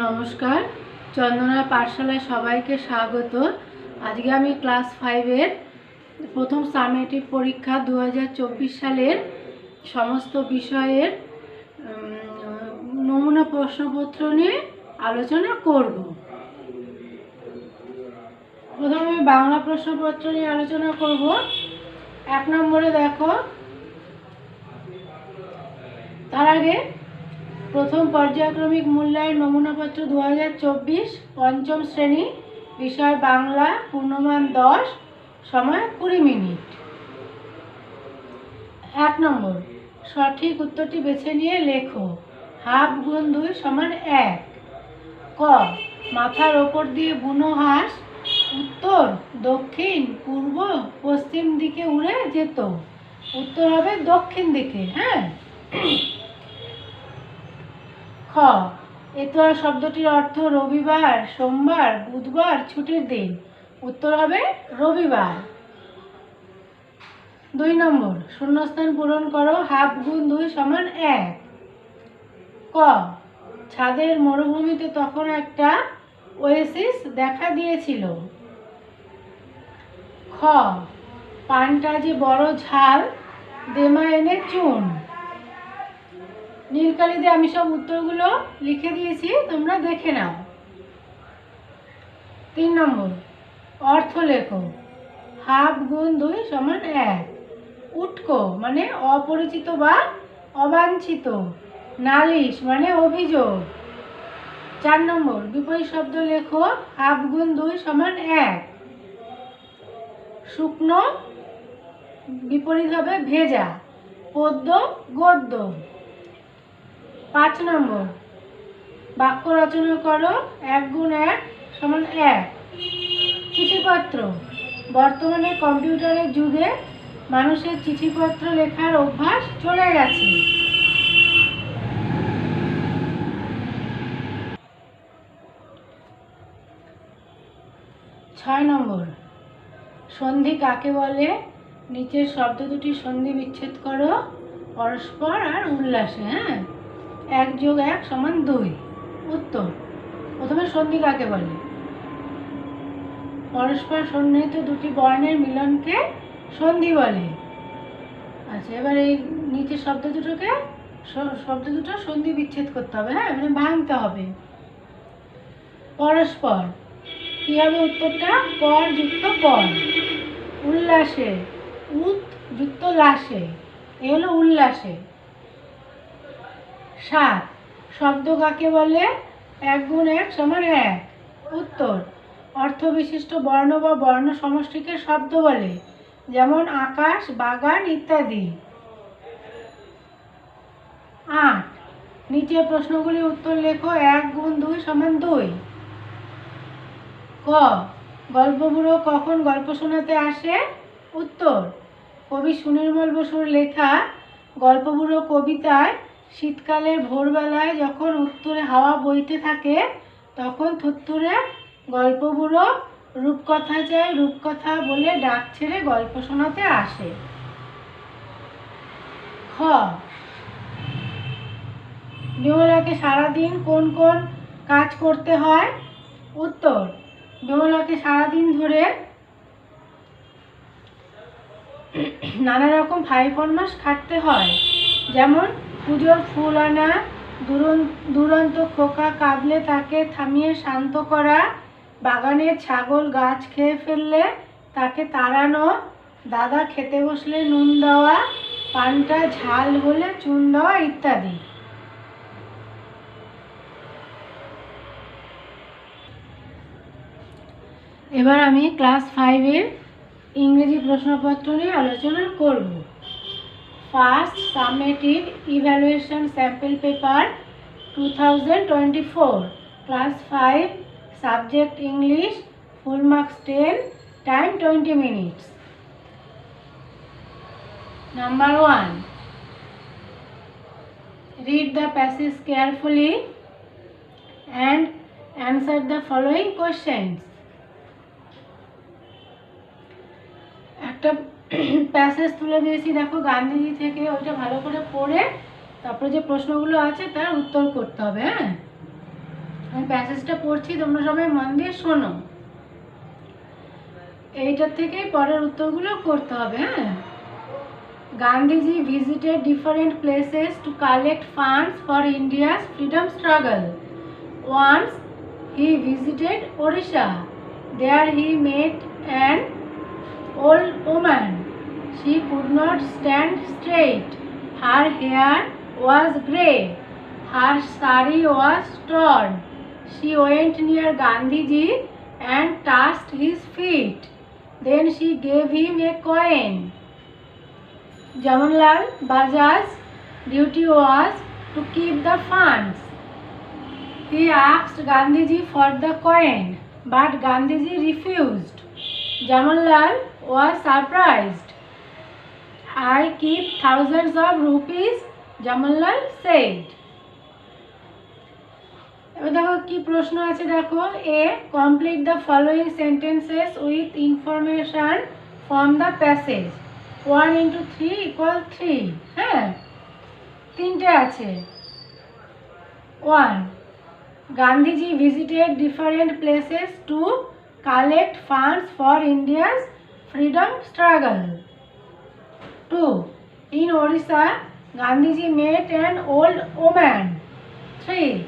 নমস্কার। চন্দনা পাঠশালায় সবাইকে স্বাগত। আজকে আমি ক্লাস ফাইভের প্রথম সামেটিভ পরীক্ষা দু হাজার চব্বিশ সালের সমস্ত বিষয়ের নমুনা প্রশ্নপত্র নিয়ে আলোচনা করব। প্রথমে আমি বাংলা প্রশ্নপত্র নিয়ে আলোচনা করব। এক নম্বরে দেখো, তার আগে প্রথম পর্যায়ক্রমিক মূল্যায়ন নমুনাপত্র দু পঞ্চম শ্রেণি, বিষয় বাংলা, পূর্ণমান দশ, সময় কুড়ি মিনিট। এক নম্বর, সঠিক উত্তরটি বেছে নিয়ে লেখো। হাফ গুণ দুই সমান এক। ক, মাথার ওপর দিয়ে বুনো হাঁস উত্তর, দক্ষিণ, পূর্ব, পশ্চিম দিকে উড়ে যেত। উত্তর হবে দক্ষিণ দিকে হ্যাঁ? খ এতোয়া শব্দটির অর্থ রবিবার, সোমবার, বুধবার, ছুটির দিন। উত্তর হবে রবিবার। দুই নম্বর, শূন্যস্থান পূরণ করো, হাফ গুণ দুই সমান এক। ক, ছাদের মরুভূমিতে তখন একটা ওয়েসিস দেখা দিয়েছিল। খ, পানটা যে বড় ঝাল দেমা এনে চুন। নীলকালিতে আমি সব উত্তরগুলো লিখে দিয়েছি, তোমরা দেখে নাও। তিন নম্বর অর্থ লেখো হাফ গুণ দুই সমান এক। উটকো মানে অপরিচিত বা অবাঞ্ছিত। নালিশ মানে অভিযোগ। চার নম্বর, বিপরীত শব্দ লেখো, হাফ গুণ দুই সমান এক। শুকনো, বিপরীত হবে ভেজা। পদ্য গদ্য। পাঁচ নম্বর। বাক্য রচনা করো, এক গুণ এক সমান এক। চিঠিপত্র। বর্তমানে কম্পিউটারের যুগে মানুষের চিঠিপত্র লেখার অভ্যাস চলে গেছে। ছয় নম্বর। সন্ধি কাকে বলে? নিচের শব্দ দুটি সন্ধি বিচ্ছেদ করো, পরস্পর আর উল্লাসে হ্যাঁ? এক যোগ এক সমান দুই। উত্তর। প্রথমে সন্ধি কাকে বলে? পরস্পর সন্নিহিত দুটি বর্ণের মিলনকে সন্ধি বলে। আচ্ছা এবার এই নিচের শব্দ দুটোকে শব্দ দুটো সন্ধি বিচ্ছেদ করতে হবে হ্যাঁ? মানে ভাঙতে হবে। পরস্পর। কি হবে উত্তরটা? পর যুক্ত পর। উল্লাসে। উত যুক্ত লাসে। এ হলো উল্লাসে। সাত। শব্দ কাকে বলে? এক গুণ এক সমান এক। উত্তর। অর্থ বিশিষ্ট বর্ণ বা বর্ণ সমষ্টিকে শব্দ বলে, যেমন আকাশ, বাগান ইত্যাদি। আট। নিচে প্রশ্নগুলি উত্তর লেখো। এক গুণ দুই সমান দুই। ক। গল্পগুলো কখন গল্প শোনাতে আসে? উত্তর। কবি সুনির্মল বসুর লেখা গল্পগুলো কবিতায় শীতকালের ভোরবেলায় যখন উত্তরে হাওয়া বইতে থাকে, তখন থুত্তুরে গল্পগুলো রূপকথা চাই রূপকথা বলে ডাক ছেড়ে গল্প শোনাতে আসে। খ, বিমলাকে সারাদিন কোন কোন কাজ করতে হয়? উত্তর, বিমলাকে সারাদিন ধরে নানা রকম ভাই ফন্যাস খাটতে হয়। যেমন পুজোর ফুল আনা, দুরন- দুরন্ত খোকা কাঁদলে তাকে থামিয়ে শান্ত করা, বাগানের ছাগল গাছ খেয়ে ফেললে তাকে তাড়ানো, দাদা খেতে বসলে নুন দেওয়া, পানটা ঝাল হলে চুন দেওয়া ইত্যাদি। এবার আমি ক্লাস ফাইভের ইংরেজি প্রশ্নপত্র নিয়ে আলোচনা করব। First summative evaluation sample paper two thousand twenty four class five subject English full marks ten time twenty minutes number one read the passage carefully and answer the following questions. একটা passage তুলে দিয়েছি, দেখো গান্ধীজি থেকে ওইটা ভালো করে পড়ে তারপরে যে প্রশ্নগুলো আছে তার উত্তর করতে হবে হ্যাঁ? আমি প্যাসেজটা পড়ছি, তোমরা সবাই মন দিয়ে শোনো। এইটার থেকেই পরের উত্তরগুলো করতে হবে হ্যাঁ? Gandhiji visited different places to collect funds for India's freedom struggle once he visited Odisha there he met an old woman. She could not stand straight. Her hair was grey. Her sari was torn. She went near Gandhiji and touched his feet. Then she gave him a coin. Jawaharlal Bajaj's duty was to keep the funds. He asked Gandhiji for the coin, but Gandhiji refused. Jawaharlal was surprised. I keep thousands of rupees, Jawaharlal said. এবার দেখো কি প্রশ্ন আছে দেখো। A complete the following sentences with information from the passage one into three equal three হ্যাঁ? তিনটে আছে। One Gandhiji visited different places to collect funds for India's freedom struggle 2. In Odisha, Gandhiji met an old woman. 3.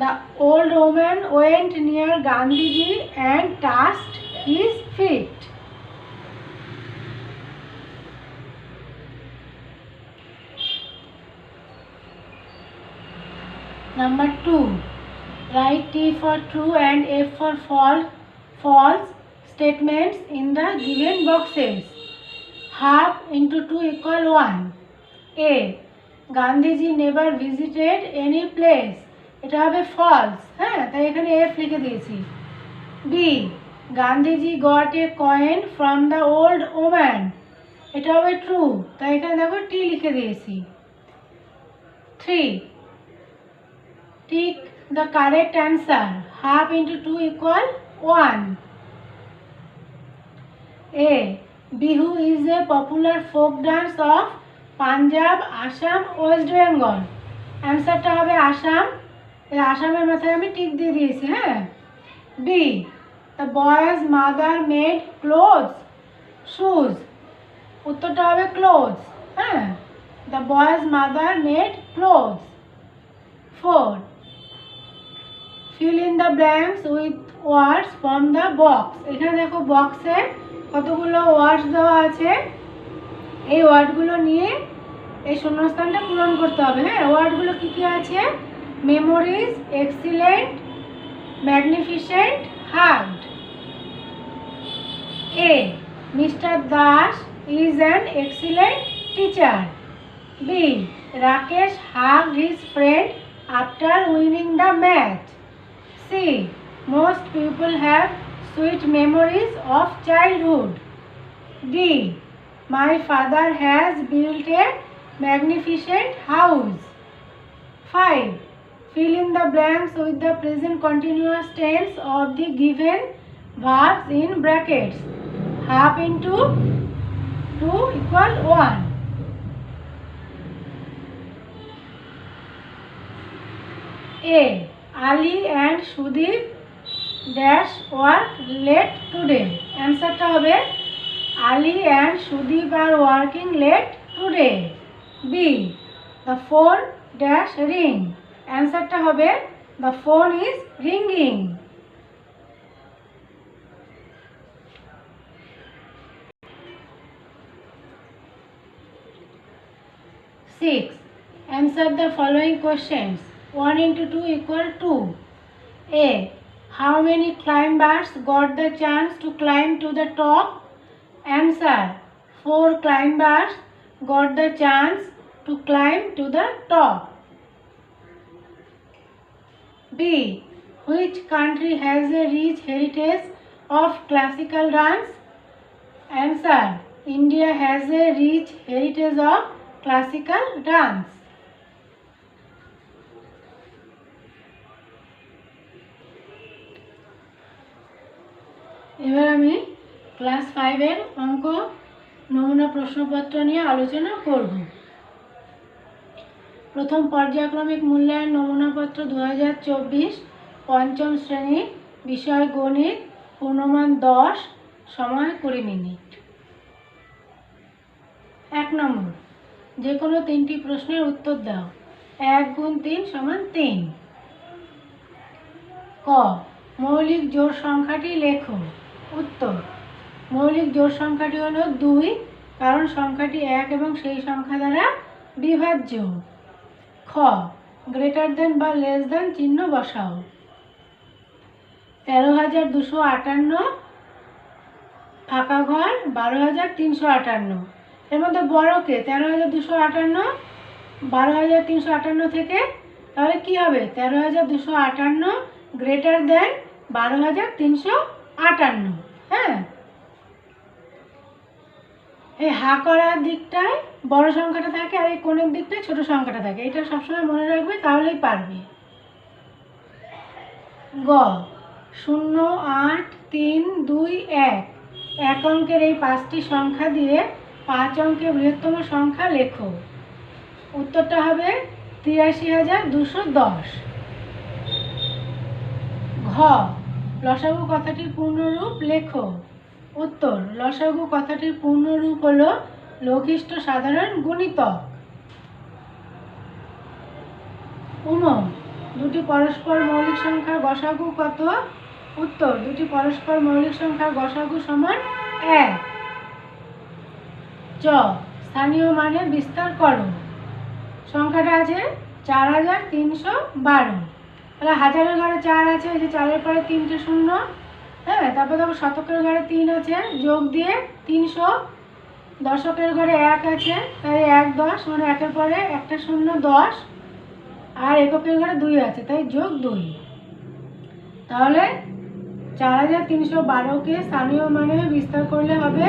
The old woman went near Gandhiji and touched his feet. Number 2. Write T for true and F for false, false statements in the given boxes. Half into two equal one. A. Gandhiji never visited any place. এটা হবে false হ্যাঁ? তাই এখানে F লিখে দিয়েছি। B Gandhiji got a coin from the old woman এটা হবে true তাই এখানে দেখো টি লিখে দিয়েছি। Three tick the correct answer half into two equal one A Bihu is a popular folk dance of Punjab Assam West Bengal অ্যান্সারটা হবে আসাম এই আসামের মাথায় আমি টিক দিয়ে দিয়েছি হ্যাঁ? B the boy's mother made clothes shoes উত্তরটা হবে ক্লোথস হ্যাঁ? The boy's mother made clothes four fill in the blanks with words from the box. এখানে দেখো বক্সে কতগুলো ওয়ার্ডস দেওয়া আছে। এই ওয়ার্ডগুলো নিয়ে এই শূন্যস্থানটা পূরণ করতে হবে। হ্যাঁ ওয়ার্ডগুলো কী কী আছে? Memories, excellent, magnificent, hard. A, mister Das is an excellent teacher. B, Rakesh hug his friend after winning the match. C most people have sweet memories of childhood d my father has built a magnificent house 5 Fill in the blanks with the present continuous tense of the given verbs in brackets. Half into 2 equal 1. A. Ali and Sudeep dash work late today অ্যান্সারটা হবে Ali and Sudeep are working late today B the phone dash ring অ্যান্সারটা হবে the phone is ringing six answer the following questions one into two equal two A How many climbers got the chance to climb to the top? Answer. Four climbers got the chance to climb to the top. B. Which country has a rich heritage of classical dance? Answer. India has a rich heritage of classical dance. এবার আমি class ফাইভের অঙ্ক, নমুনা প্রশ্নপত্র নিয়ে আলোচনা করব। প্রথম পর্যায়ক্রমিক মূল্যায়ন নমুনাপত্র দু হাজার চব্বিশ, পঞ্চম শ্রেণি, বিষয় গণিত পূর্ণমান দশ, সময় কুড়ি মিনিট। এক নম্বর যে কোনো তিনটি প্রশ্নের উত্তর দাও। এক গুণ তিন সমান তিন। ক, মৌলিক জোড় সংখ্যাটি লেখো। উত্তর মৌলিক জোড় সংখ্যাটি হলো দুই, কারণ সংখ্যাটি এক এবং সেই সংখ্যা দ্বারা বিভাজ্য। খ গ্রেটার দেন বা লেস দেন চিহ্ন বসাও। তেরো হাজার দুশো আটান্ন, ফাঁকা ঘর বারো হাজার তিনশো আটান্ন। এর মধ্যে বড়কে তেরো হাজার দুশো আটান্ন, বারো হাজার তিনশো আটান্ন থেকে, তাহলে কী হবে? তেরো হাজার দুশো আটান্ন গ্রেটার দেন বারো হাজার তিনশো আটান্ন। হ্যাঁ? এই হা করার দিকটায় বড় সংখ্যাটা থাকে আর এই কোণের দিকটায় ছোট সংখ্যাটা থাকে। এটা সবসময় মনে রাখবে, তাহলেই পারবে। গ, শূন্য, আট, তিন, দুই, এক। এক অঙ্কের এই পাঁচটি সংখ্যা দিয়ে পাঁচ অঙ্কের বৃহত্তম সংখ্যা লেখো। উত্তরটা হবে তিরাশি হাজার দুশো দশ। ঘ লসাগু কথাটির পূর্ণরূপ লেখো। উত্তর, লসাগু কথাটির পূর্ণরূপ হলো লঘিষ্ঠ সাধারণ গুণিতক। উম, দুটি পরস্পর মৌলিক সংখ্যার গসাগু কত? উত্তর, দুটি পরস্পর মৌলিক সংখ্যার গসাগু সমান এক। চ স্থানীয় মানে বিস্তার করো। সংখ্যাটা আছে চার হাজার তিনশো বারো। তাহলে হাজারের ঘরে চার আছে, এই যে চারের পরে তিনটে শূন্য হ্যাঁ তারপর দেখো শতকের ঘরে তিন আছে, যোগ দিয়ে তিনশো, দশকের ঘরে এক আছে, তাই এক দশ মানে একের পরে একটা শূন্য দশ, আর এককের ঘরে দুই আছে, তাই যোগ দুই। তাহলে চার হাজার তিনশো বারোকে স্থানীয় মানে বিস্তার করলে হবে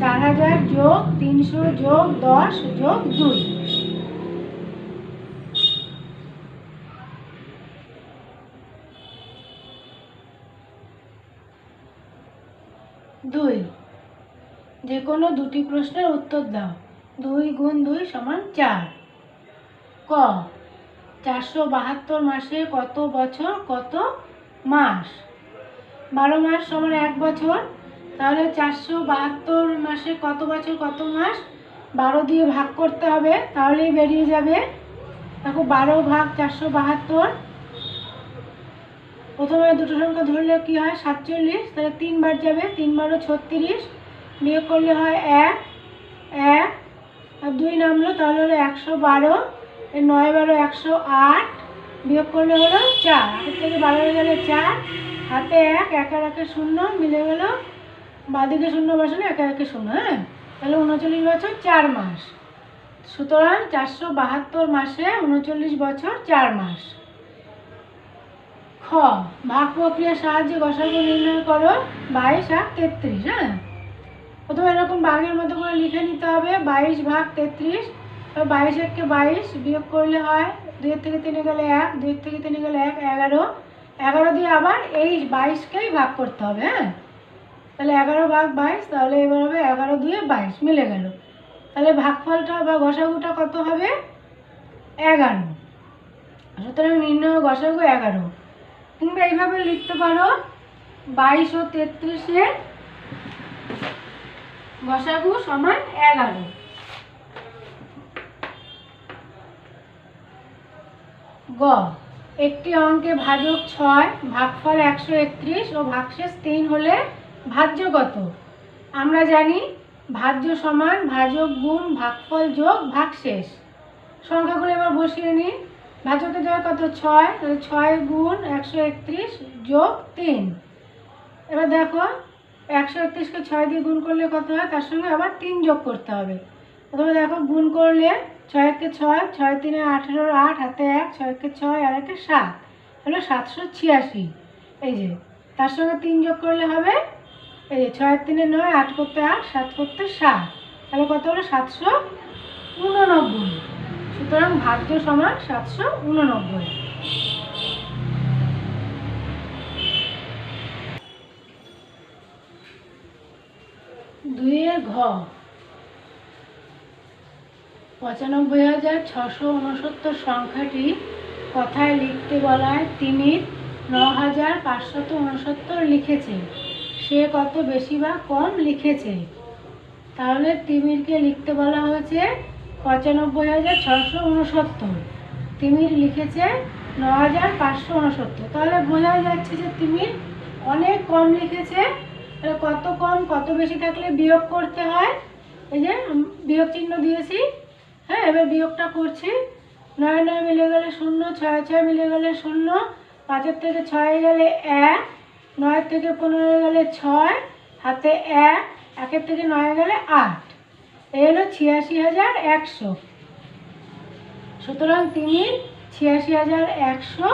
চার হাজার যোগ তিনশো যোগ দশ যোগ দুই। দুই। যে কোনো দুটি প্রশ্নের উত্তর দাও। দুই গুণ দুই সমান চার। ক। চারশো বাহাত্তর মাসে কত বছর, কত মাস? বারো মাস সমান এক বছর। তাহলে চারশো বাহাত্তর মাসে কত বছর, কত মাস? বারো দিয়ে ভাগ করতে হবে, তাহলেই বেরিয়ে যাবে। দেখো, বারো ভাগ চারশো বাহাত্তর প্রথমে দুটো সংখ্যা ধরলে কি হয়? সাতচল্লিশ, তাহলে তিনবার যাবে তিন বারো ছত্রিশ। বিয়োগ করলে হয় এক এক, আর দুই নামলো, তাহলে হলো একশো বারো। নয় বারো একশো আট। বিয়োগ করলে হলো চার আটের থেকে বারো হয়ে গেলে চার। হাতে এক এক আর একে শূন্য, মিলে গেল বাদিকে শূন্য বসালে একে একে শূন্য হ্যাঁ? তাহলে উনচল্লিশ বছর চার মাস। সুতরাং চারশো বাহাত্তর মাসে উনচল্লিশ বছর চার মাস। খ ভাগ প্রক্রিয়ার সাহায্যে গসাগু নির্ণয় করো, বাইশ আর তেত্রিশ হ্যাঁ? প্রথমে এরকম ভাগের মতো করে লিখে নিতে হবে, বাইশ ভাগ তেত্রিশ, তো বাইশ এককে বাইশ বিয়োগ করলে হয় দুইয়ের থেকে তিনে গেলে এক দুইয়ের থেকে তিনে গেলে এক, এগারো এগারো দিয়ে আবার এই বাইশকেই ভাগ করতে হবে হ্যাঁ? তাহলে এগারো ভাগ বাইশ, তাহলে এবার হবে এগারো দুয়ে বাইশ, মিলে গেল। তাহলে ভাগফলটা বা গসাগুটা কত হবে? এগারো। সুতরাং নির্ণয় গসাগু এগারো। কিংবা এইভাবে লিখতে পারো বাইশ ও তেত্রিশের গসাগু সমান এগারো। গ, একটি অঙ্কে ভাজক ছয়, ভাগফল একশো একত্রিশ ও ভাগশেষ তিন হলে ভাজ্য কত? আমরা জানি ভাজ্য সমান ভাজক গুণ ভাগফল যোগ ভাগশেষ। সংখ্যাগুলো এবার বসিয়ে নিই। ভাজকের জায়গায় কত? ছয়, তাহলে ছয় গুণ একশো একত্রিশ যোগ তিন। এবার দেখো, একশো একত্রিশকে ছয় দিয়ে গুণ করলে কত হয়? তার সঙ্গে আবার তিন যোগ করতে হবে। প্রথমে দেখো, গুণ করলে ছয় একে ছয় ছয় তিনে আঠেরোর আট হাতে এক ছয় একে ছয়, আর একে সাত। হলো সাতশো ছিয়াশি। এই যে, তার সঙ্গে তিন যোগ করলে হবে? এই যে, ছয় তিনে নয়, আট করতে আট, সাত করতে সাত। তাহলে কত হলো? সাতশো উননব্বই। সুতরাং ভাজ্য সমান সাতশো উননব্বই। দুইয়ের ঘ। পঁচানব্বই হাজার ছশো উনসত্তর সংখ্যাটি কথায় লিখতে বলায় তিনি ন হাজার পাঁচশত উনসত্তর লিখেছে। সে কত বেশি বা কম লিখেছে? তাহলে তিমিরকে লিখতে বলা হয়েছে পঁচানব্বই হাজার ছশো উনসত্তর। তিমির লিখেছে ন হাজার পাঁচশো উনসত্তর। তাহলে বোঝা যাচ্ছে যে তিমির অনেক কম লিখেছে। কত কম, কত বেশি থাকলে বিয়োগ করতে হয়? এই যে বিয়োগ চিহ্ন দিয়েছি। হ্যাঁ এবার বিয়োগটা করছি। নয় নয় মিলে গেলে শূন্য, ছয় ছয় মিলে গেলে শূন্য, পাঁচের থেকে ছয়ে গেলে এক, নয়ের থেকে পনেরো গেলে ছয় হাতে এক, একের থেকে নয় গেলে আট। এই হলো ছিয়াশি হাজার একশো। সুতরাং তিনি ছিয়াশি হাজার একশো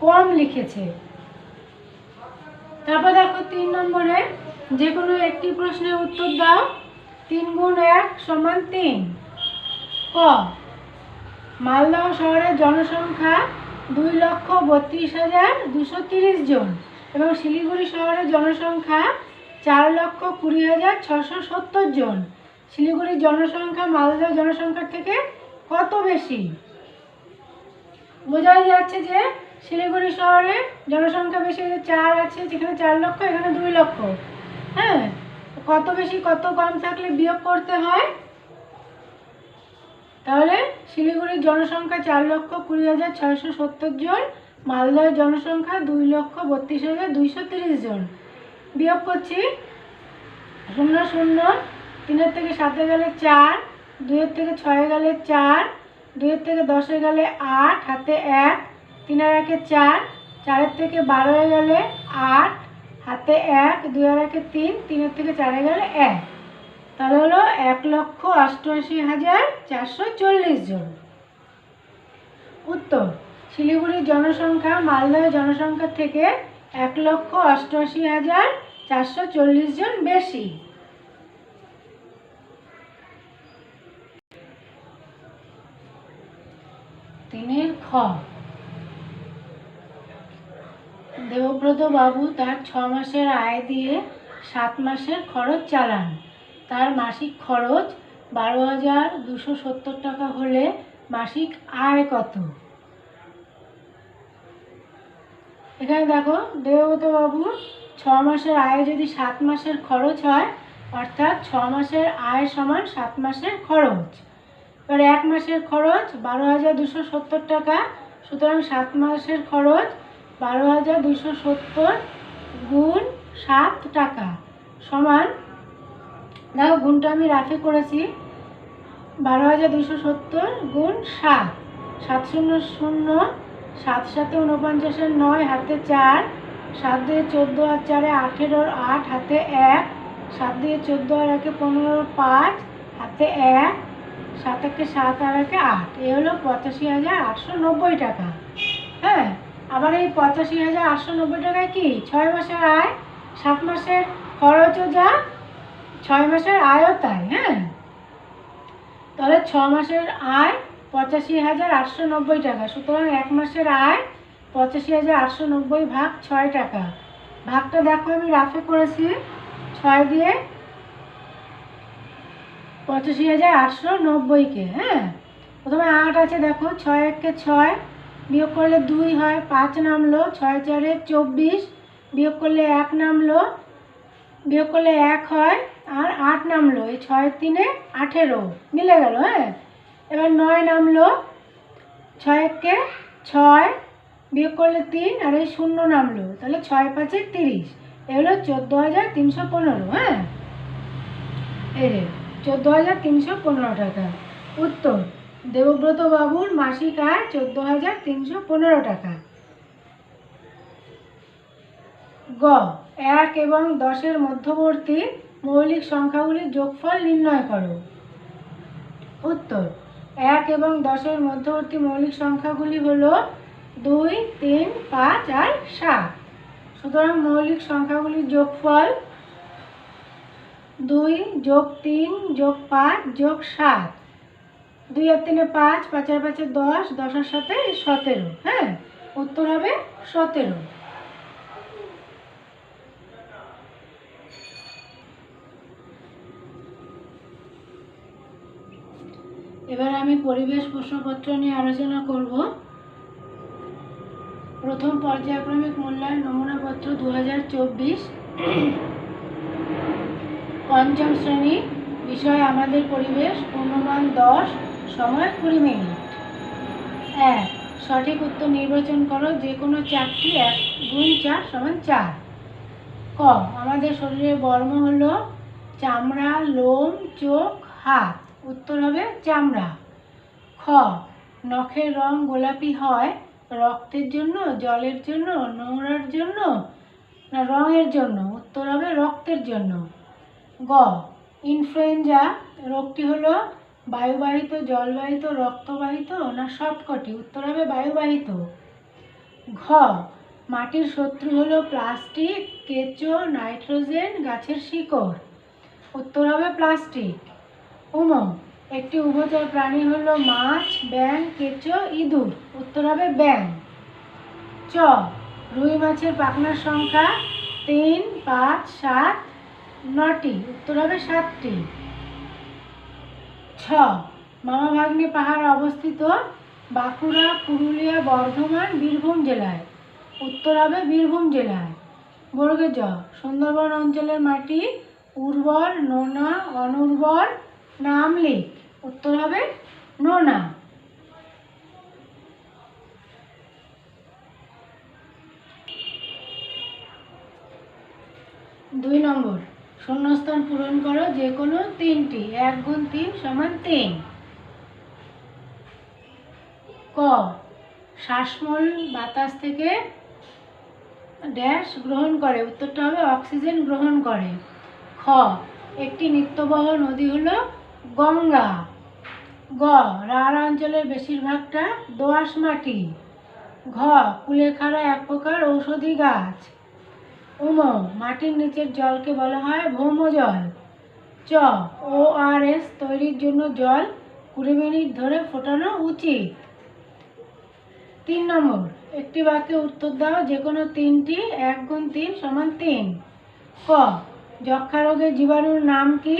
কম লিখেছে। তারপর দেখো তিন নম্বরে যে কোনো একটি প্রশ্নের উত্তর দাও। তিন গুণ এক সমান তিন। ক। মালদহ শহরের জনসংখ্যা দুই লক্ষ বত্রিশ হাজার দুশো তিরিশ জন এবং শিলিগুড়ি শহরের জনসংখ্যা চার লক্ষ কুড়ি হাজার ছশো সত্তর জন। শিলিগুড়ির জনসংখ্যা, মালদার জনসংখ্যার থেকে কত বেশি? বোঝাই যাচ্ছে যে শিলিগুড়ি শহরে জনসংখ্যা বেশি চার আছে, যেখানে চার লক্ষ, এখানে দুই লক্ষ। হ্যাঁ? কত বেশি, কত কম থাকলে বিয়োগ করতে হয়? তাহলে শিলিগুড়ির জনসংখ্যা চার লক্ষ কুড়ি হাজার ছয়শো সত্তর জন মালদহের জনসংখ্যা দুই লক্ষ বত্রিশ হাজার দুইশো তিরিশ জন। বিয়োগ করছি শূন্য শূন্য তিনের থেকে সাতে গেলে চার, দুইয়ের থেকে ছয়ে গেলে চার, দুইয়ের থেকে দশে গেলে আট, হাতে এক তিন তিনের একে চার, চারের থেকে বারোয় গেলে আট, হাতে এক দুই আর একে তিন, তিনের থেকে চারে গেলে এক। তাহলে হলো এক লক্ষ অষ্টআশি হাজার চারশো চল্লিশ জন। উত্তর, শিলিগুড়ির জনসংখ্যা, মালদহের জনসংখ্যা থেকে এক লক্ষ অষ্টআশি হাজার চারশো চল্লিশ জন বেশি। তিনের খ। দেবব্রত বাবু তার ছ মাসের আয় দিয়ে সাত মাসের খরচ চালান। তার মাসিক খরচ বারো হাজার দুশো সত্তর টাকা হলে মাসিক আয় কত? এখানে দেখো, দেবব্রত বাবু ছ মাসের আয় যদি সাত মাসের খরচ হয়, অর্থাৎ ছ মাসের আয় সমান সাত মাসের খরচ। এবার এক মাসের খরচ বারো হাজার দুশো সত্তর টাকা। সুতরাং সাত মাসের খরচ বারো হাজার দুশো সত্তর গুণ সাত টাকা সমান, দেখো গুণটা আমি রাফে করেছি, বারো হাজার দুশো সত্তর গুণ সাত। সাত শূন্য শূন্য, সাত সাথে উনপঞ্চাশের নয় হাতে চার, সাত দিয়ে চোদ্দ আর চারে আঠেরোর আট হাতে এক, সাত দিয়ে চোদ্দ আর একে পনেরোর পাঁচ হাতে এক সাত একে সাত আর একে আট। এ হলো পঁচাশি হাজার আটশো নব্বই টাকা। হ্যাঁ আবার এই পঁচাশি হাজার আটশো নব্বই টাকায় কি? ছয় মাসের আয়, সাত মাসের খরচও যা, ছয় মাসের আয়ও তাই হ্যাঁ? তাহলে ছ মাসের আয় পঁচাশি হাজার আটশো নব্বই টাকা। সুতরাং এক মাসের আয় পঁচাশি হাজার আটশো নব্বই ভাগ ছয় টাকা। ভাগটা দেখো আমি রাফে করেছি। ছয় দিয়ে পঁচাশি হাজার আটশো নব্বইকে হ্যাঁ? প্রথমে আট আছে, দেখো, ছয় এককে ছয়, বিয়োগ করলে দুই হয়, পাঁচ নামলো, ছয় চারে চব্বিশ, বিয়োগ করলে এক নামলো, বিয়োগ করলে এক হয়, আর আট নামলো, এই ছয় তিনে আঠেরো, মিলে গেল হ্যাঁ? এবার নয় নামলো, ছয় এককে ছয়, বিয়োগ করলে তিন, আর এই শূন্য নামলো, তাহলে ছয় পাঁচে তিরিশ এগুলো চোদ্দ হাজার তিনশো পনেরো হ্যাঁ? এই চোদ্দ হাজার তিনশো পনেরো টাকা। উত্তর, দেবব্রত বাবুর মাসিক আয় চোদ্দ হাজার তিনশো পনেরো টাকা। গ, এক এবং দশের মধ্যবর্তী মৌলিক সংখ্যাগুলির যোগফল নির্ণয় করো। উত্তর, এক এবং দশের মধ্যবর্তী মৌলিক সংখ্যাগুলি হল দুই, তিন, পাঁচ আর সাত। সুতরাং মৌলিক সংখ্যাগুলির যোগফল দুই যোগ তিন যোগ পাঁচ যোগ সাত। দুই আর তিনে পাঁচ পাঁচ আর পাঁচে দশ দশের সাথে সতেরো হ্যাঁ? উত্তর হবে সতেরো। এবার আমি পরিবেশ প্রশ্নপত্র নিয়ে আলোচনা করব। প্রথম পর্যায়ক্রমিক মূল্যায়ন নমুনাপত্র দু হাজার চব্বিশ। পঞ্চম শ্রেণি, বিষয় আমাদের পরিবেশ, পূর্ণমান দশ, সময় কুড়ি মিনিট। এক, সঠিক উত্তর নির্বাচন করো যে কোনো চারটি, এক গুণ চার সমান চার। ক, আমাদের শরীরের বর্ম হলো চামড়া, লোম, চোখ, হাত। উত্তর হবে চামড়া। খ, নখের রং গোলাপি হয় রক্তের জন্য, জলের জন্য, নোংরার জন্য, না রঙের জন্য? উত্তর হবে রক্তের জন্য। গ, ইনফ্লুয়েঞ্জা রোগটি হলো বায়ুবাহিত, জলবাহিত, রক্তবাহিত না সবকটি? উত্তর হবে বায়ুবাহিত। ঘ, মাটির শত্রু হলো প্লাস্টিক, কেঁচো, নাইট্রোজেন, গাছের শিকড়। উত্তর হবে প্লাস্টিক। উম, একটি উভচর প্রাণী হলো মাছ ব্যাং কেঁচো, ইঁদুর। উত্তর হবে ব্যাং চ, রুই মাছের পাখনার সংখ্যা তিন, পাঁচ, সাত। নটি, উত্তর হবে সাতটি। ছ মামা ভাগ্নে পাহাড় অবস্থিত বাঁকুড়া, পুরুলিয়া, বর্ধমান, বীরভূম জেলায়। উত্তর হবে বীরভূম জেলায়। বর্গে জ, সুন্দরবন অঞ্চলের মাটি উর্বর, নোনা, অনুর্বর না আমলিক উত্তর হবে নোনা। দুই নম্বর। শূন্যস্থান পূরণ করো যে কোনো তিনটি, এক গুণ তিন সমান তিন। ক, শ্বাসমূল বাতাস থেকে ড্যাশ গ্রহণ করে, উত্তরটা হবে অক্সিজেন গ্রহণ করে। খ, একটি নিত্যবহ নদী হলো গঙ্গা। গ, রাঢ় অঞ্চলের বেশিরভাগটা দোআঁশ মাটি। ঘ, কুলেখাড়া এক প্রকার ঔষধি গাছ। উম, মাটির নিচের জলকে বলা হয় ভৌম জল। চ ও আর এস তৈরির জন্য জল কুড়ি মিনিট ধরে ফোটানো উচিত। তিন নম্বর, একটি বাক্যে উত্তর দাও যে কোনো তিনটি এক গুণ তিন সমান তিন। ক যক্ষা রোগের জীবাণুর নাম কি?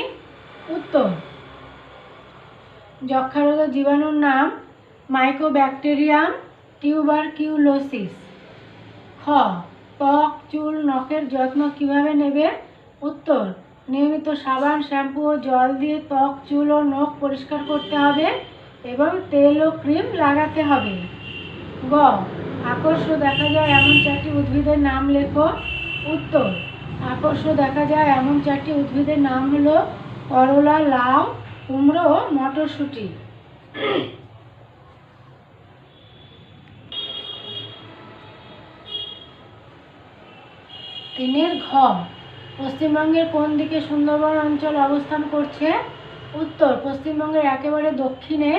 উত্তর যক্ষা রোগের জীবাণুর নাম মাইকোব্যাকটেরিয়াম টিউবারকিউলোসিস খ ত্বক, চুল, নখের যত্ন কীভাবে নেবে? উত্তর, নিয়মিত সাবান, শ্যাম্পু ও জল দিয়ে ত্বক, চুল ও নখ পরিষ্কার করতে হবে এবং তেল ও ক্রিম লাগাতে হবে। গ আকর্ষ দেখা যায় এমন চারটি উদ্ভিদের নাম লেখো। উত্তর আকর্ষ দেখা যায় এমন চারটি উদ্ভিদের নাম হলো করলা, লাউ, কুমড়ো মটরশুঁটি। তিনের ঘ পশ্চিমবঙ্গের কোন দিকে সুন্দরবন অঞ্চল অবস্থান করছে? উত্তর, পশ্চিমবঙ্গের একেবারে দক্ষিণে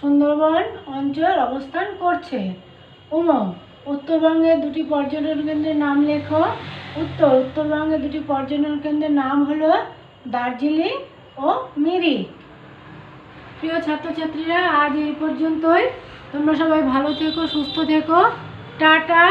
সুন্দরবন অঞ্চল অবস্থান করছে। উম উত্তরবঙ্গের দুটি পর্যটন কেন্দ্রের নাম লেখো। উত্তর উত্তরবঙ্গের দুটি পর্যটন কেন্দ্রের নাম হলো দার্জিলিং ও মিরিক। প্রিয় ছাত্রছাত্রীরা, আজ এই পর্যন্তই। তোমরা সবাই ভালো থেকো, সুস্থ থেকো। টাটা।